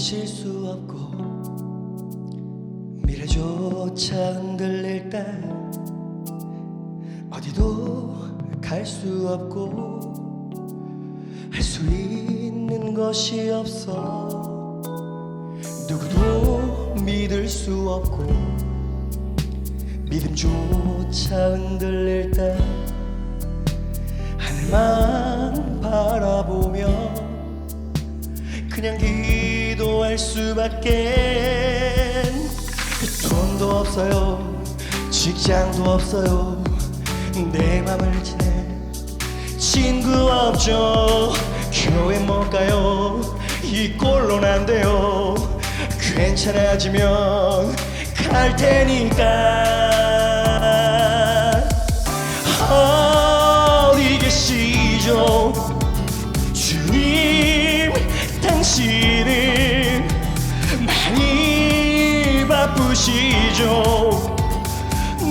쉴수 없고 미래조차 흔들릴 때 어디도 갈 수 없고 할 수 있는 것이 없어 누구도 믿을 수 없고 믿음조차 흔들릴 때 하늘만 바라보며 그냥 기도할 수밖에. 돈도 없어요. 직장도 없어요. 내 맘을 지내. 친구 없죠. 교회 못 가요. 이 꼴로는 안 돼요. 괜찮아지면 갈 테니까. 어디 계시죠? 주님 바쁘시죠.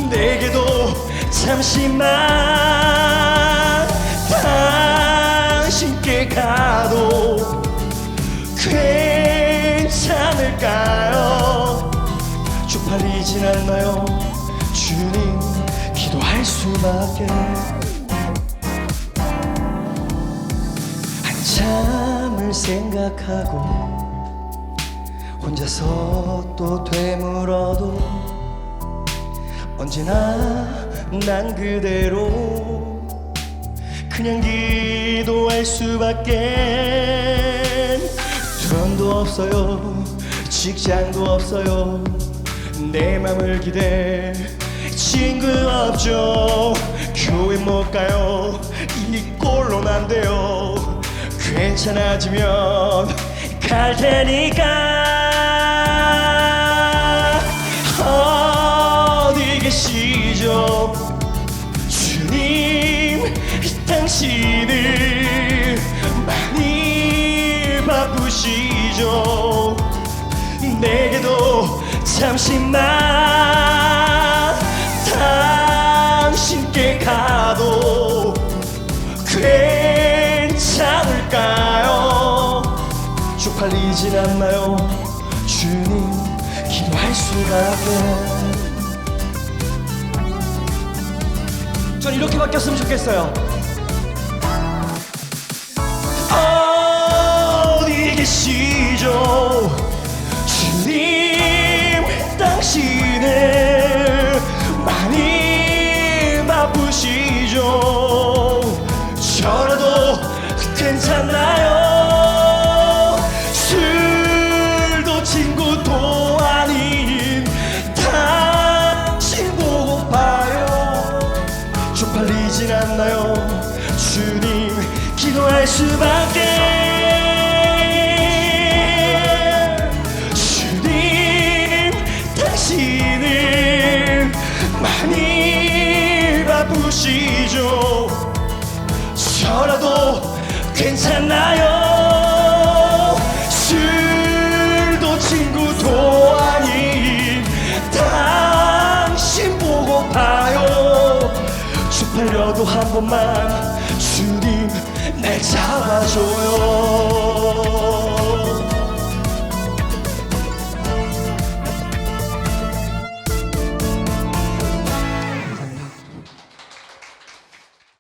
내게도 잠시만 당신께 가도 괜찮을까요? 쪽팔리진 않나요? 주님 기도할 수밖에. 한참을 생각하고 혼자서 또 되물어도 언제나 난 그대로 그냥 기도할 수밖에 돈도 없어요 직장도 없어요. 내 맘을 기대 친구 없죠. 교회 못 가요. 이 꼴로는 안 돼요. 괜찮아지면 갈 테니까 당신은 많이 바쁘시죠. 내게도 잠시만 당신께 가도 괜찮을까요? 쪽팔리진 않나요? 주님 기도할 수밖에 전 이렇게 바뀌었으면 좋겠어요 괜찮나요. 술도 친구도 아닌 당신 보고파요. 쪽팔리진 않나요? 주님 기도할 수밖에. 주님 당신은 많이 바쁘시죠 괜찮나요? 술도 친구도 아닌 당신 보고파요. 쪽팔려도 한 번만 주님 날 잡아줘요